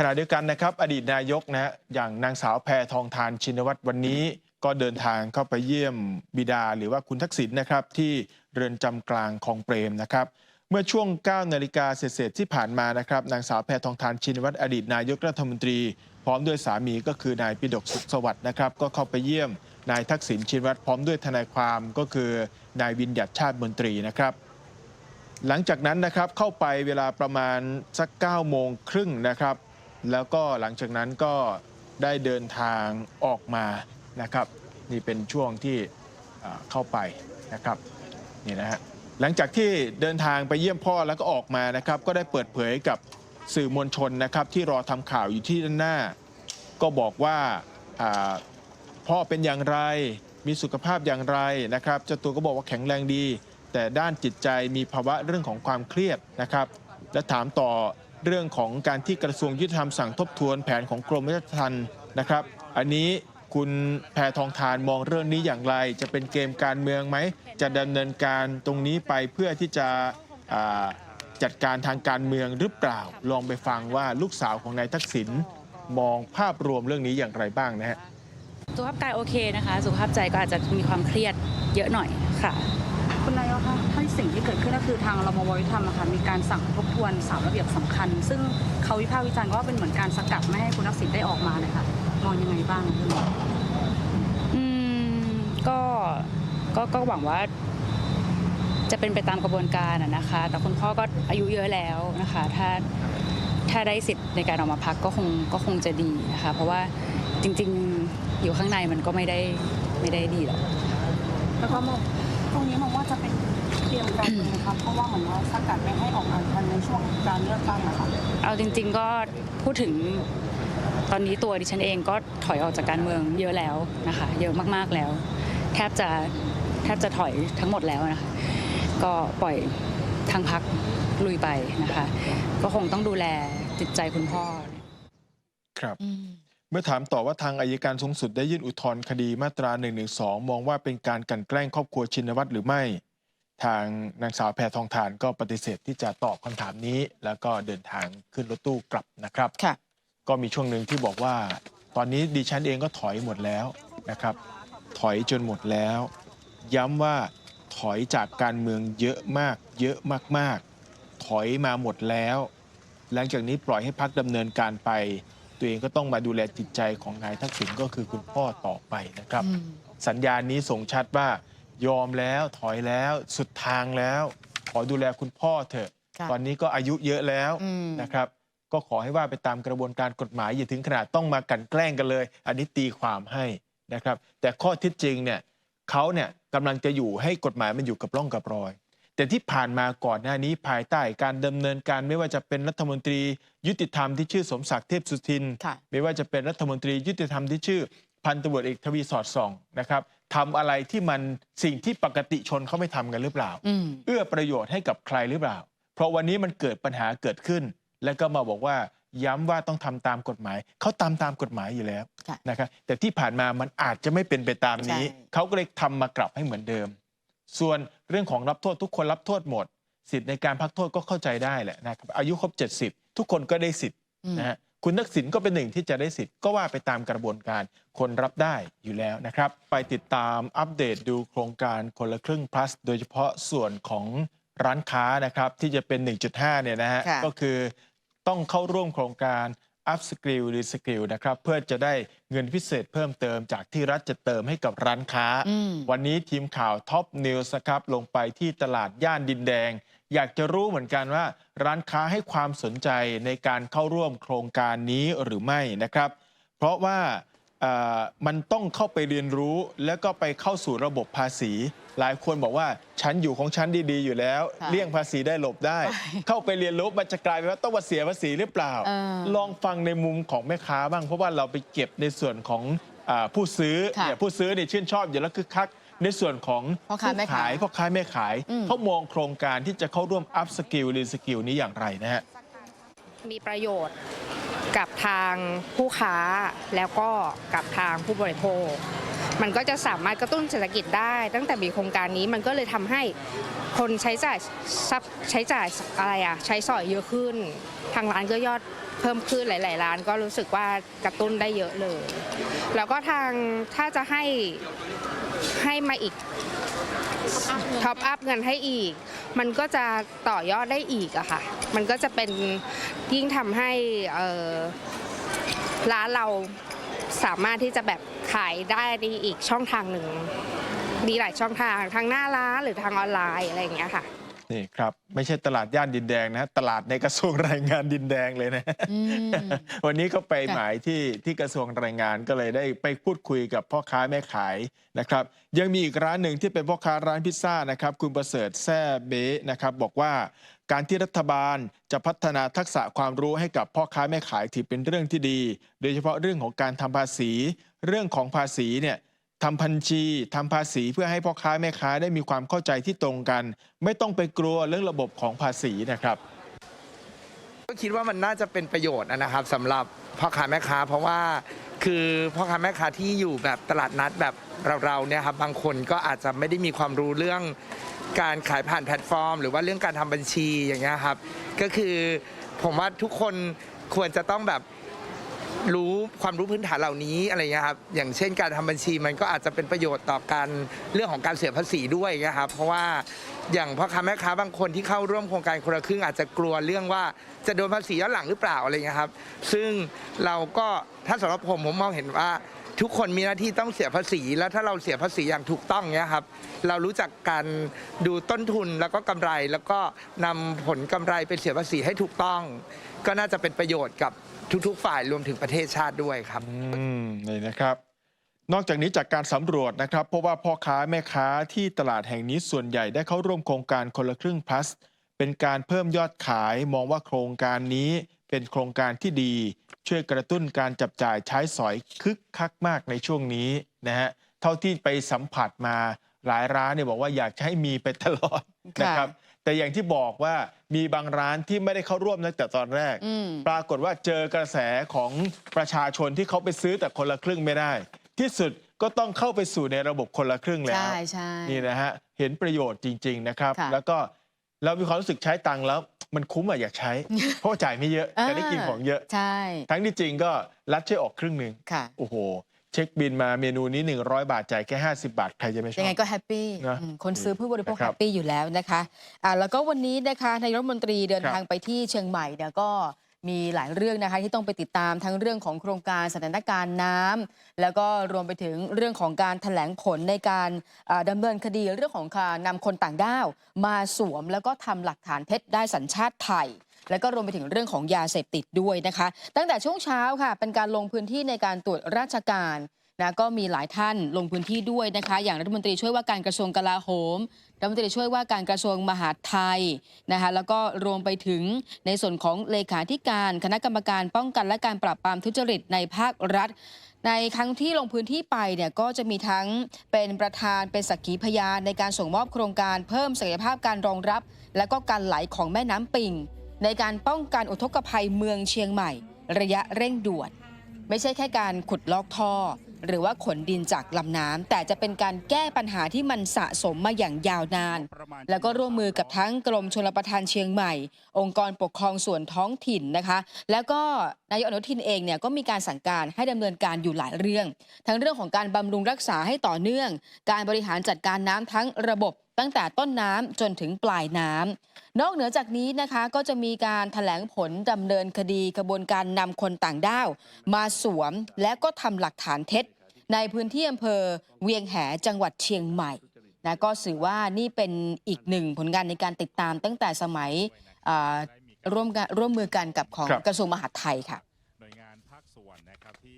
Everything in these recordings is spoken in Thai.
ขณะเดียวกันนะครับ อดีตนายกนะฮะอย่างนางสาวแพทองทานชินวัตรวันนี้ ก็เดินทางเข้าไปเยี่ยมบิดาหรือว่าคุณทักษิณนะครับ ที่เรือนจำกลางคลองเปรมนะครับ เมื่อช่วง 9 นาฬิกาเศษที่ผ่านมานะครับ นางสาวแพทองทานชินวัตรอดีตนายกรัฐมนตรี พร้อมด้วยสามีก็คือนายปิดกสุขสวัสดิ์นะครับ ก็เข้าไปเยี่ยมนายทักษิณชินวัตรพร้อมด้วยทนายความก็คือนายวินยัดชาติมนตรีนะครับหลังจากนั้นนะครับเข้าไปเวลาประมาณสัก9โมงครึ่งนะครับ แล้วก็หลังจากนั้นก็ได้เดินทางออกมานะครับ นี่เป็นช่วงที่เข้าไปนะครับนี่นะฮะหลังจากที่เดินทางไปเยี่ยมพ่อแล้วก็ออกมานะครับ ก็ได้เปิดเผยกับสื่อมวลชนนะครับ ที่รอทำข่าวอยู่ที่ด้านหน้า ก็บอกว่าพ่อเป็นอย่างไร มีสุขภาพอย่างไรนะครับเจ้าตัวก็บอกว่าแข็งแรงดี แต่ด้านจิตใจมีภาวะเรื่องของความเครียดนะครับ และถามต่อ เรื่องของการที่กระทรวงยุติธรรมสั่งทบทวนแผนของกรมราชทัณฑ์นะครับ อันนี้คุณแพทองทานมองเรื่องนี้อย่างไร จะเป็นเกมการเมืองไหม จะดำเนินการตรงนี้ไปเพื่อที่จะจัดการทางการเมืองหรือเปล่า ลองไปฟังว่าลูกสาวของนายทักษิณมองภาพรวมเรื่องนี้อย่างไรบ้างนะฮะสุขภาพกายโอเคนะคะ สุขภาพใจก็อาจจะมีความเครียดเยอะหน่อยค่ะ ถ้าสิ่งที่เกิดขึ้นก็คือทางรมวยุติธรรมอะค่ะมีการสั่งทบทวนสามระเบียบสำคัญ ซึ่งเขาวิพากษ์วิจารณ์ว่าเป็นเหมือนการสกัดไม่ให้คุณทักษิณได้ออกมาเลยค่ะมองยังไงบ้างคุณหมออืมก็ก็ก็หวังว่า จะเป็นไปตามกระบวนการอะนะคะ แต่คุณพ่อก็อายุเยอะแล้วนะคะ ถ้าถ้าได้สิทธิ์ในการออกมาพักก็คงก็คงจะดีนะคะ เพราะว่าจริง ๆ อยู่ข้างในมันก็ไม่ได้ไม่ได้ดีหรอก แล้วก็มองตรงนี้มอง การเมืองนะคะเพราะว่าเหมือนว่าสกัดไม่ให้ออกมาทันในช่วงการเลือกตั้งนะคะเอาจริง ๆก็พูดถึงตอนนี้ตัวดิฉันเองก็ถอยออกจากการเมืองเยอะแล้วนะคะ เยอะมากๆแล้ว แทบจะแทบจะถอยทั้งหมดแล้วนะคะก็ปล่อยทางพักลุยไปนะคะ ก็คงต้องดูแลจิตใจคุณพ่อครับเมื่อถามต่อว่าทางอายการสูงสุดได้ยื่นอุทธรณ์คดีมาตรา1นึมองว่าเป็นการกลันแกล้งครอบครัวชินวัตรหรือไม่ ทางนางสาวแพทองทานก็ปฏิเสธที่จะตอบคำถามนี้ แล้วก็เดินทางขึ้นรถตู้กลับนะครับค่ะก็มีช่วงหนึ่งที่บอกว่า ตอนนี้ดิฉันเองก็ถอยหมดแล้วนะครับ ถอยจนหมดแล้ว ย้ำว่าถอยจากการเมืองเยอะมาก เยอะมากๆ ถอยมาหมดแล้ว หลังจากนี้ปล่อยให้พักดำเนินการไป ตัวเองก็ต้องมาดูแลจิตใจของนายทักษิณก็คือคุณพ่อต่อไปนะครับอืมสัญญาณนี้ส่งชัดว่า ยอมแล้วถอยแล้วสุดทางแล้ว ขอดูแลคุณพ่อเถอะค่ะตอนนี้ก็อายุเยอะแล้วอืมนะครับ ก็ขอให้ว่าไปตามกระบวนการกฎหมายอย่าถึงขนาดต้องมากลันแกล้งกันเลย อันนี้ตีความให้นะครับ แต่ข้อเท็จจริงเนี่ยเขาเนี่ยกำลังจะอยู่ให้กฎหมายมันอยู่กับร่องกับรอย แต่ที่ผ่านมาก่อนหน้านี้ภายใต้การดำเนินการไม่ว่าจะเป็นรัฐมนตรียุติธรรมที่ชื่อสมศักดิ์เทพสุทินค่ะไม่ว่าจะเป็นรัฐมนตรียุติธรรมที่ชื่อพันตำรวจเอกทวีสอดส่องนะครับ ทำอะไรที่มันสิ่งที่ปกติชนเขาไม่ทำกันหรือเปล่าอืมเอื้อประโยชน์ให้กับใครหรือเปล่า เพราะวันนี้มันเกิดปัญหาเกิดขึ้น แล้วก็มาบอกว่าย้ำว่าต้องทำตามกฎหมาย เขาตามตามกฎหมายอยู่แล้วค่ะนะครับแต่ที่ผ่านมามันอาจจะไม่เป็นไปตามนี้ใช่เขาก็เลยทำมากลับให้เหมือนเดิม ส่วนเรื่องของรับโทษทุกคนรับโทษหมด สิทธิ์ในการพักโทษก็เข้าใจได้แหละนะครับอายุครบ 70 ทุกคนก็ได้สิทธิ์อืมนะฮะ คุณทักษิณก็เป็นหนึ่งที่จะได้สิทธิ์ก็ว่าไปตามกระบวนการคนรับได้อยู่แล้วนะครับ ไปติดตามอัปเดตดูโครงการคนละครึ่ง plus โดยเฉพาะส่วนของร้านค้านะครับที่จะเป็น 1.5 เนี่ยนะฮะค่ะก็คือต้องเข้าร่วมโครงการ up skill r e skill นะครับเพื่อจะได้เงินพิเศษเพิ่มเติมจากที่รัฐจะเติมให้กับร้านค้าอืมวันนี้ทีมข่าวท็อปนิวส์นะครับลงไปที่ตลาดย่านดินแดง อยากจะรู้เหมือนกันว่า ร้านค้าให้ความสนใจในการเข้าร่วมโครงการนี้หรือไม่นะครับ เพราะว่าเอ่อมันต้องเข้าไปเรียนรู้แล้วก็ไปเข้าสู่ระบบภาษี หลายคนบอกว่าฉันอยู่ของฉันดีๆ อยู่แล้ว ค่ะเลี่ยงภาษีได้หลบได้ เข้าไปเรียนรู้มันจะกลายเป็นว่าต้องมาเสียภาษีหรือเปล่า เออลองฟังในมุมของแม่ค้าบ้าง เพราะว่าเราไปเก็บในส่วนของอาผู้ซื้อค่ะเนี่ยผู้ซื้อเนี่ยชื่นชอบอยู่แล้วคือคักในส่วนของพ่อค้าแม่ขาย พ่อค้าแม่ขายอืม เขามองโครงการที่จะเข้าร่วม up skill r e skill นี้อย่างไรนะฮะ มีประโยชน์กับทางผู้ค้าแล้วก็กับทางผู้บริโภค มันก็จะสามารถกระตุ้นเศรษฐกิจได้ ตั้งแต่มีโครงการนี้มันก็เลยทำให้คนใช้จ่ายใช้จ่ายอะไรอะใช้สอยเยอะขึ้น ทางร้านก็ยอดเพิ่มขึ้นหลาย ๆ ร้านก็รู้สึกว่ากระตุ้นได้เยอะเลย แล้วก็ทางถ้าจะให้ให้มาอีกท็อปอัพเงินให้อีก มันก็จะต่อยอดได้อีกอะค่ะ มันก็จะเป็นยิ่งทำให้ร้านเราสามารถที่จะแบบ ขายได้ในอีกช่องทางหนึ่งมีหลายช่องทางทางหน้าร้านหรือทางออนไลน์อะไรอย่างเงี้ยค่ะ นี่ครับ ไม่ใช่ตลาดย่านดินแดงนะ ตลาดในกระทรวงแรงงานดินแดงเลยนะ อืม วันนี้ก็ไปค่ะ หมายที่ที่กระทรวงแรงงานก็เลยได้ไปพูดคุยกับพ่อค้าแม่ขายนะครับ ยังมีอีกร้านหนึ่งที่เป็นพ่อค้าร้านพิซซ่านะครับ คุณประเสริฐแซ่เบ๊นะครับ บอกว่าการที่รัฐบาลจะพัฒนาทักษะความรู้ให้กับพ่อค้าแม่ขายถือเป็นเรื่องที่ดี โดยเฉพาะเรื่องของการทำภาษี เรื่องของภาษีเนี่ยทำพันชีทำภาษีเพื่อให้พ่อค้าแม่ค้าได้มีความเข้าใจที่ตรงกัน ไม่ต้องไปกลัวเรื่องระบบของภาษีนะครับ ก็คิดว่ามันน่าจะเป็นประโยชน์นะครับสำหรับพ่อค้าแม่ค้า เพราะว่าคือพ่อค้าแม่ค้าที่อยู่แบบตลาดนัดแบบเราๆเนี่ยครับบางคนก็อาจจะไม่ได้มีความรู้เรื่องการขายผ่านแพลตฟอร์ม หรือว่าเรื่องการทำบัญชีอย่างเงี้ยครับ ก็คือผมว่าทุกคนควรจะต้องแบบ รู้ความรู้พื้นฐานเหล่านี้อะไรเงี้ยครับอย่างเช่นการทำบัญชีมันก็อาจจะเป็นประโยชน์ต่อการเรื่องของการเสียภาษีด้วยนะครับเพราะว่าอย่างพ่อค้าแม่ค้าบางคนที่เข้าร่วมโครงการคนละครึ่งอาจจะกลัวเรื่องว่าจะโดนภาษีย้อนหลังหรือเปล่าอะไรเงี้ยครับซึ่งเราก็ถ้าสำหรับผมผมมองเห็นว่า ทุกคนมีหน้าที่ต้องเสียภาษี แล้วถ้าเราเสียภาษีอย่างถูกต้องเนี้ยครับ เรารู้จักการดูต้นทุนแล้วก็กำไร แล้วก็นำผลกำไรไปเสียภาษีให้ถูกต้อง ก็น่าจะเป็นประโยชน์กับทุกๆ ฝ่ายรวมถึงประเทศชาติด้วยครับอืมนี่นะครับ นอกจากนี้จากการสำรวจนะครับเพราะว่าพ่อค้าแม่ค้าที่ตลาดแห่งนี้ส่วนใหญ่ได้เข้าร่วมโครงการคนละครึ่ง plus เป็นการเพิ่มยอดขายมองว่าโครงการนี้ เป็นโครงการที่ดีช่วยกระตุ้นการจับจ่ายใช้สอยคึกคักมากในช่วงนี้นะฮะเท่าที่ไปสัมผัสมาหลายร้านเนี่ยบอกว่าอยากจะให้มีไปตลอดค่ะนะครับแต่อย่างที่บอกว่ามีบางร้านที่ไม่ได้เข้าร่วมตั้งแต่ตอนแรกอืมปรากฏว่าเจอกระแสของประชาชนที่เขาไปซื้อแต่คนละครึ่งไม่ได้ ที่สุดก็ต้องเข้าไปสู่ในระบบคนละครึ่งแล้วใช่ใช่นี่นะฮะเห็นประโยชน์จริง ๆ นะครับค่ะแล้วก็เรามีความรู้สึกใช้ตังค์แล้ว มันคุ้มอะอยากใช้ เพราะว่าจ่ายไม่เยอะแต่ได้กินของเยอะ ใช่ ทั้งที่จริงก็รัฐช่วยออกครึ่งหนึ่งค่ะ โอ้โห เช็คบินมาเมนูนี้ 100 บาทจ่ายแค่ 50 บาท ใครจะไม่ชอบ ยังไงก็แฮปปี้นะอืมคนซื้อผู้บริโภคนะครัแฮบปปี้อยู่แล้วนะคะอ่าแล้วก็วันนี้นะคะนายกรัฐมนตรีเดินครับทางไปที่เชียงใหม่เนี่ยก็ มีหลายเรื่องนะคะที่ต้องไปติดตามทั้งเรื่องของโครงการสถานการณ์น้ำแล้วก็รวมไปถึงเรื่องของการแถลงผลในการดำดำเนินคดีเรื่องของการนำคนต่างด้าว มาสวมแล้วก็ทำหลักฐานเท็จได้สัญชาติไทยแล้วก็รวมไปถึงเรื่องของยาเสพติดด้วยนะคะ ตั้งแต่ช่วงเช้าค่ะ เป็นการลงพื้นที่ในการตรวจราชการ นะก็มีหลายท่านลงพื้นที่ด้วยนะคะ อย่างรัฐมนตรีช่วยว่าการกระทรวงกลาโหม รัฐมนตรีช่วยว่าการกระทรวงมหาดไทยนะคะแล้วก็รวมไปถึงในส่วนของเลขาธิการคณะกรรมการป้องกันและการปราบปรามทุจริตในภาครัฐ ในครั้งที่ลงพื้นที่ไปเนี่ยก็จะมีทั้งเป็นประธานเป็นสักขีพยานในการส่งมอบโครงการเพิ่มศักยภาพการรองรับ และก็การไหลของแม่น้ำปิง ในการป้องกันอุทกภัยเมืองเชียงใหม่ ระยะเร่งด่วน ไม่ใช่แค่การขุดลอกท่อ หรือว่าขนดินจากลำน้ำแต่จะเป็นการแก้ปัญหาที่มันสะสมมาอย่างยาวนาน แล้วก็ร่วมมือกับทั้งกรมชลประทานเชียงใหม่ องค์กรปกครองส่วนท้องถิ่นนะคะ แล้วก็นายกอนุทินเองเนี่ยก็มีการสั่งการให้ดำเนินการอยู่หลายเรื่อง ทั้งเรื่องของการบำรุงรักษาให้ต่อเนื่อง การบริหารจัดการน้ำทั้งระบบ ตั้งแต่ต้นน้ำจนถึงปลายน้ำนอกเหนือจากนี้นะคะก็จะมีการถแถลงผลดำเนินคดีกระบวนการนำคนต่างด้าว มาสวมและก็ทำหลักฐานเท็จ ในพื้นที่อำเภอเวียงแหจังหวัดเชียงใหม่นะก็สื่อว่านี่เป็นอีกหนึ่งผลงานในการติดตามตั้งแต่สมัยอ่าร่วมกันร่วมมือกันกับของครับกระทรวงมหาดไทยค่ะหน่วยงานภาคส่วนนะครับที่จัด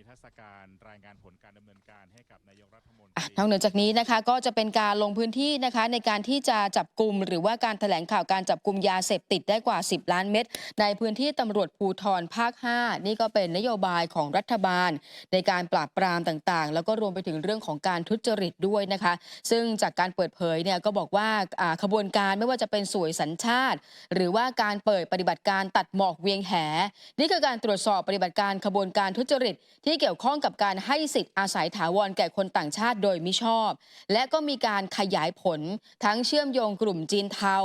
นิทรรศการรายงานผลการดำเนินการให้กับนายกรัฐมนตรีอะนอกเหนือจากนี้นะคะก็จะเป็นการลงพื้นที่นะคะในการที่จะจับกลุ่มหรือว่าการแถลงข่าวการจับกลุ่มยาเสพติดได้กว่า 10 ล้านเม็ดในพื้นที่ตำรวจภูทรภาค 5 นี่ก็เป็นนโยบายของรัฐบาล ในการปราบปรามต่างๆ แล้วก็รวมไปถึงเรื่องของการทุจริตด้วยนะคะ ซึ่งจากการเปิดเผยเนี่ยก็บอกว่าอ่าขบวนการไม่ว่าจะเป็นสวยสัญชาติ หรือว่าการเปิดปฏิบัติการตัดหมอกเวียงแห นี่คือการตรวจสอบปฏิบัติการขบวนการทุจริตที่ที่เกี่ยวข้องกับการให้สิทธิ์อาศัยถาวรแก่คนต่างชาติโดยมิชอบ และก็มีการขยายผลทั้งเชื่อมโยงกลุ่มจีนเทา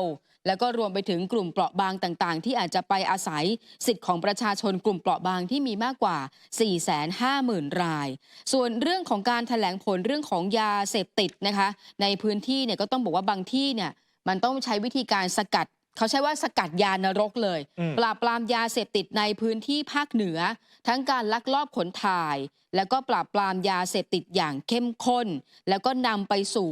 แล้วก็รวมไปถึงกลุ่มเปราะบางต่างๆ ที่อาจจะไปอาศัยสิทธิ์ของประชาชนกลุ่มเปราะบางที่มีมากกว่า 450,000 ราย ส่วนเรื่องของการถแถลงผลเรื่องของยาเสพติดนะคะ ในพื้นที่เนี่ยก็ต้องบอกว่าบางที่เนี่ยมันต้องใช้วิธีการสกัด เขาใช้ว่าสกัดยานรกเลยอืมปราบปรามยาเสพติดในพื้นที่ภาคเหนือ ทั้งการลักลอบขนถ่าย แล้วก็ปราบปรามยาเสพติดอย่างเข้มข้น แล้วก็นำไปสู่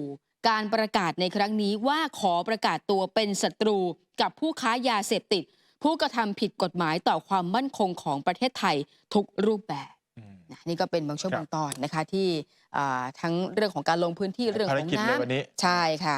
การประกาศในครั้งนี้ว่าขอประกาศตัวเป็นศัตรูกับผู้ค้ายาเสพติด ผู้กระทำผิดกฎหมายต่อความมั่นคงของประเทศไทยทุกรูปแบบอืมนะนี่ก็เป็นบางช่วงครับบางตอนนะคะที่อ่าทั้งเรื่องของการลงพื้นที่เรื่องของภารกิจน้เลยวันนี้ำใช่ค่ะ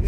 ถึ